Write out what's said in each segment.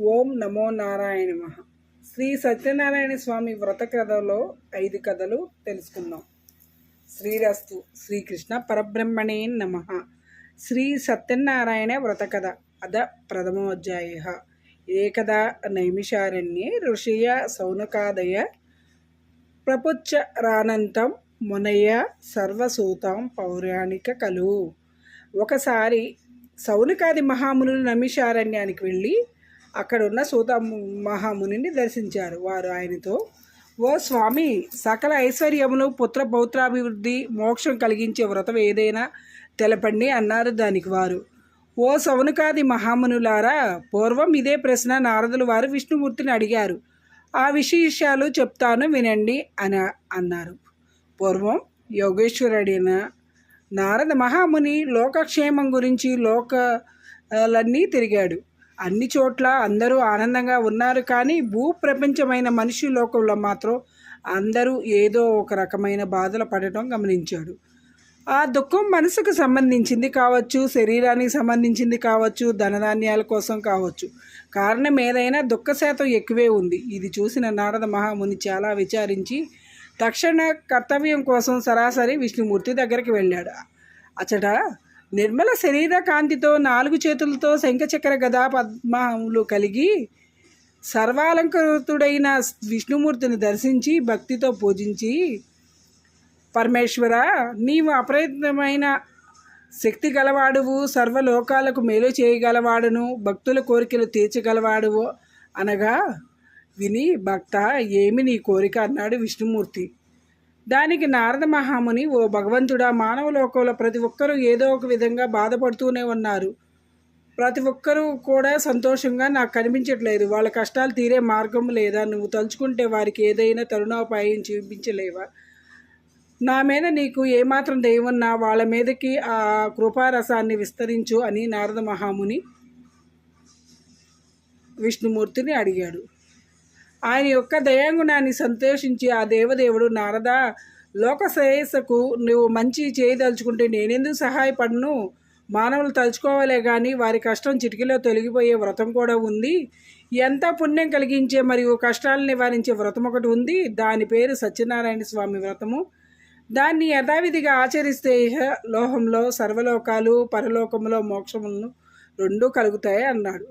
ఓం నమో నారాయణ మహ శ్రీ సత్యనారాయణ స్వామి వ్రత కథలో ఐదు కథలు తెలుసుకుందాం. శ్రీరస్తు శ్రీకృష్ణ పరబ్రహ్మణే నమ. శ్రీ సత్యనారాయణ వ్రత కథ అద ప్రథమోధ్యాయ. ఏకదా నైమిషారణ్యే ఋషియ సౌనకాదయ ప్రపుచ్చ రానంతం మునయ సర్వసూతం పౌరాణిక కలు. ఒకసారి సౌనకాది మహామునులు నమిషారణ్యానికి వెళ్ళి అక్కడ ఉన్న సూత మహామునిని దర్శించారు వారు ఆయనతో ఓ స్వామి సకల ఐశ్వర్యములు పుత్ర పౌత్రాభివృద్ధి మోక్షం కలిగించే వ్రతం ఏదైనా తెలపండి అన్నారు దానికి వారు. ఓ సౌనకాది మహామునులారా పూర్వం ఇదే ప్రశ్న నారదులు వారు విష్ణుమూర్తిని అడిగారు. ఆ విశేషాలు చెప్తాను వినండి అని అన్నారు. పూర్వం యోగేశ్వరుడైన నారద మహాముని లోకక్షేమం గురించి లోకలన్నీ తిరిగాడు. అన్ని చోట్ల అందరూ ఆనందంగా ఉన్నారు కానీ భూప్రపంచమైన మనిషి లోకంలో మాత్రం అందరూ ఏదో ఒక రకమైన బాధలు పడటం గమనించాడు. ఆ దుఃఖం మనసుకు సంబంధించింది కావచ్చు శరీరానికి సంబంధించింది కావచ్చు ధనధాన్యాల కోసం కావచ్చు. కారణం ఏదైనా దుఃఖ శాతం ఎక్కువే ఉంది. ఇది చూసిన నారద మహాముని చాలా విచారించి తక్షణ కర్తవ్యం కోసం సరాసరి విష్ణుమూర్తి దగ్గరికి వెళ్ళాడు. అచ్చట! నిర్మల శరీర కాంతితో నాలుగు చేతులతో శంఖచక్ర గదా పద్మములు కలిగి సర్వాలంకృతుడైన విష్ణుమూర్తిని దర్శించి భక్తితో పూజించి పరమేశ్వర నీవు అప్రయత్నమైన శక్తి గలవాడువు సర్వలోకాలకు మేలు చేయగలవాడును భక్తుల కోరికలు తీర్చగలవాడువు అనగా విని భక్త ఏమి నీ కోరిక? అన్నాడు విష్ణుమూర్తి. దానికి నారద మహాముని ఓ భగవంతుడా మానవ లోకంలో ప్రతి ఒక్కరూ ఏదో ఒక విధంగా బాధపడుతూనే ఉన్నారు. ప్రతి ఒక్కరూ కూడా సంతోషంగా నాకు కనిపించట్లేదు వాళ్ళ కష్టాలు తీరే మార్గం లేదా నువ్వు తలుచుకుంటే వారికి ఏదైనా తరుణోపాయం చూపించలేవా? నా మీద నీకు ఏమాత్రం దయవున్నా వాళ్ళ మీదకి ఆ కృపారసాన్ని విస్తరించు అని నారద మహాముని విష్ణుమూర్తిని అడిగాడు. ఆయన యొక్క దయాంగుణాన్ని సంతోషించి ఆ దేవదేవుడు నారద లోక శ్రేయస్సుకు నువ్వు మంచి చేయదలుచుకుంటే నేనెందుకు సహాయపడను? మానవులు తలుచుకోవాలే కానీ వారి కష్టం చిటికలో తొలగిపోయే వ్రతం కూడా ఉంది. ఎంత పుణ్యం కలిగించే మరియు కష్టాలను నివారించే వ్రతం ఒకటి ఉంది. దాని పేరు సత్యనారాయణ స్వామి వ్రతము. దాన్ని యథావిధిగా ఆచరిస్తే ఇహ లోహంలో సర్వలోకాలు పరలోకంలో మోక్షములను రెండూ కలుగుతాయి అన్నాడు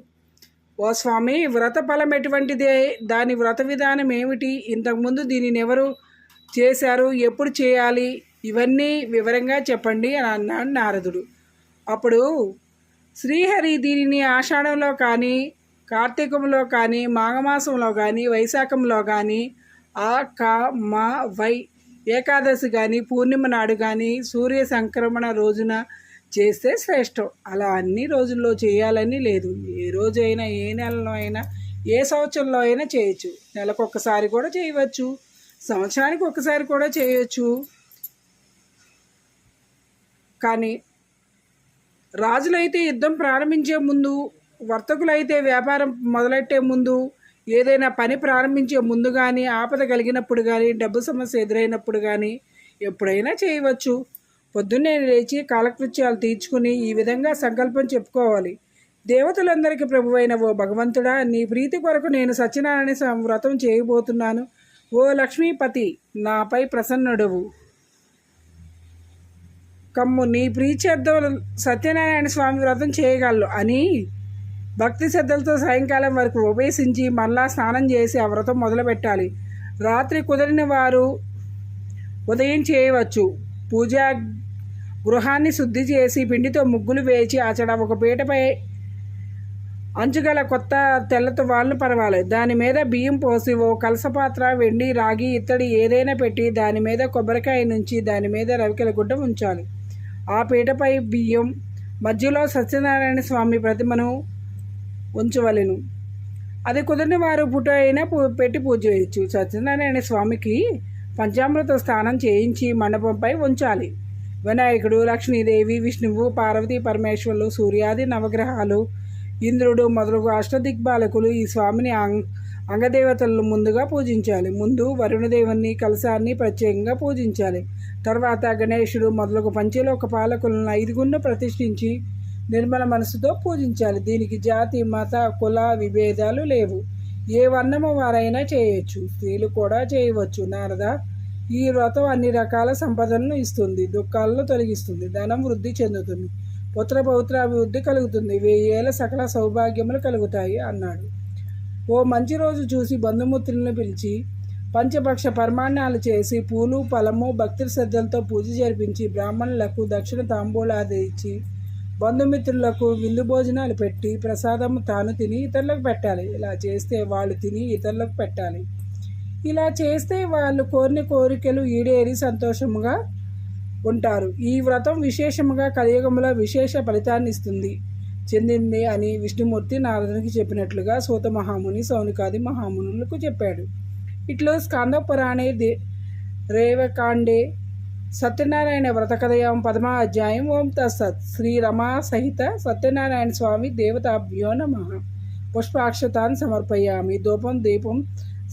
ఓ స్వామి వ్రత ఫలం ఎటువంటిదే? దాని వ్రత విధానం ఏమిటి? ఇంతకుముందు దీనిని ఎవరు చేశారు? ఎప్పుడు చేయాలి? ఇవన్నీ వివరంగా చెప్పండి అని అన్నాడు నారదుడు. అప్పుడు శ్రీహరి దీనిని ఆషాఢంలో కానీ కార్తీకంలో కానీ మాఘమాసంలో కానీ వైశాఖంలో కానీ ఆ కా మా వై ఏకాదశి కానీ పూర్ణిమ నాడు కానీ సూర్య సంక్రమణ రోజున చేస్తే శ్రేష్టం. అలా అన్ని రోజుల్లో చేయాలని లేదు. ఏ రోజైనా ఏ నెలలో అయినా ఏ సంవత్సరంలో అయినా చేయొచ్చు. నెలకొకసారి కూడా చేయవచ్చు. సంవత్సరానికి ఒకసారి కూడా చేయొచ్చు. కానీ రాజులైతే యుద్ధం ప్రారంభించే ముందు వర్తకులైతే వ్యాపారం మొదలెట్టే ముందు ఏదైనా పని ప్రారంభించే ముందు కానీ ఆపద కలిగినప్పుడు కానీ డబ్బు సమస్య ఎదురైనప్పుడు కానీ ఎప్పుడైనా చేయవచ్చు. పొద్దున్నే లేచి కాలకృత్యాలు తీర్చుకుని ఈ విధంగా సంకల్పం చెప్పుకోవాలి. దేవతలందరికీ ప్రభువైన ఓ భగవంతుడా నీ ప్రీతి కొరకు నేను సత్యనారాయణ స్వామి వ్రతం చేయబోతున్నాను. ఓ లక్ష్మీపతి నాపై ప్రసన్నుడవు. కమ్ము నీ ప్రీత్యర్థం సత్యనారాయణ స్వామి వ్రతం చేయగలరు అని భక్తి శ్రద్ధలతో సాయంకాలం వరకు ఉపేసించి మళ్ళా స్నానం చేసి ఆ వ్రతం మొదలుపెట్టాలి. రాత్రి కుదిరిన వారు ఉదయం చేయవచ్చు. పూజా గృహాన్ని శుద్ధి చేసి పిండితో ముగ్గులు వేచి అచడ ఒక పీటపై అంచుగల కొత్త తెల్లతో వాళ్ళను పరవాలి దాని మీద బియ్యం పోసి ఓ కలసపాత్ర వెండి రాగి ఇత్తడి ఏదైనా పెట్టి దాని మీద కొబ్బరికాయ నుంచి దాని మీద రవికల గుడ్డ ఉంచాలి. ఆ పీటపై బియ్యం మధ్యలో సత్యనారాయణ స్వామి ప్రతిమను ఉంచవలెను. అది కుదిరిన వారు పుట్ట అయినా పెట్టి పూజ చేయొచ్చు. సత్యనారాయణ స్వామికి పంచామృత స్నానం చేయించి మండపంపై ఉంచాలి. వినాయకుడు లక్ష్మీదేవి విష్ణువు పార్వతీ పరమేశ్వరులు సూర్యాది నవగ్రహాలు ఇంద్రుడు మొదలగు అష్టదిగ్బాలకులు ఈ స్వామిని అంగ్ అంగదేవతలను ముందుగా పూజించాలి. ముందు వరుణదేవుని కలశాన్ని ప్రత్యేకంగా పూజించాలి. తర్వాత గణేశుడు మొదలగు పంచలోక పాలకులను ఐదుగురిని ప్రతిష్ఠించి నిర్మల మనసుతో పూజించాలి. దీనికి జాతి మత కుల విభేదాలు లేవు. ఏ వర్ణము వారైనా చేయొచ్చు. స్త్రీలు కూడా చేయవచ్చు. నారద ఈ వ్రతం అన్ని రకాల సంపదలను ఇస్తుంది. దుఃఖాలను తొలగిస్తుంది. ధనం వృద్ధి చెందుతుంది. పుత్ర పౌత్ర అభివృద్ధి కలుగుతుంది. వెయ్యేళ్ళ సకల సౌభాగ్యములు కలుగుతాయి అన్నాడు. ఓ మంచి రోజు చూసి బంధుమిత్రులను పిలిచి పంచపక్ష పరమాణాలు చేసి పూలు ఫలము భక్తి శ్రద్ధలతో పూజ జరిపించి బ్రాహ్మణులకు దక్షిణ తాంబూలాది ఇచ్చి బంధుమిత్రులకు విందు భోజనాలు పెట్టి ప్రసాదం తాను తిని ఇతరులకు పెట్టాలి. ఇలా చేస్తే వాళ్ళు తిని ఇతరులకు పెట్టాలి. ఇలా చేస్తే వాళ్ళు కోరిన కోరికలు ఈడేరి సంతోషముగా ఉంటారు. ఈ వ్రతం విశేషముగా కలియుగంలో విశేష ఫలితాన్ని ఇస్తుంది. చెందింది అని విష్ణుమూర్తి నారదునికి చెప్పినట్లుగా సూత మహాముని సౌనికాది మహామునులకు చెప్పాడు. ఇట్లో స్కంద పురాణే దే రేవకాండే సత్యనారాయణ వ్రతకథయం పదమా అధ్యాయం ఓం తత్సత్. శ్రీ రమా సహిత సత్యనారాయణ స్వామి దేవతాభ్యో నమ. పుష్పాక్షతాన్ని సమర్పయామి ధూపం దీపం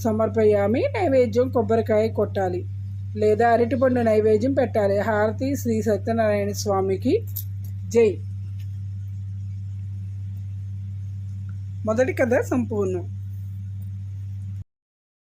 సమర్పయామి నైవేద్యం కొబ్బరికాయ కొట్టాలి. లేదా అరటిపండు నైవేద్యం పెట్టాలి. హారతి శ్రీ సత్యనారాయణ స్వామికి. జై. మొదటి కథ సంపూర్ణం.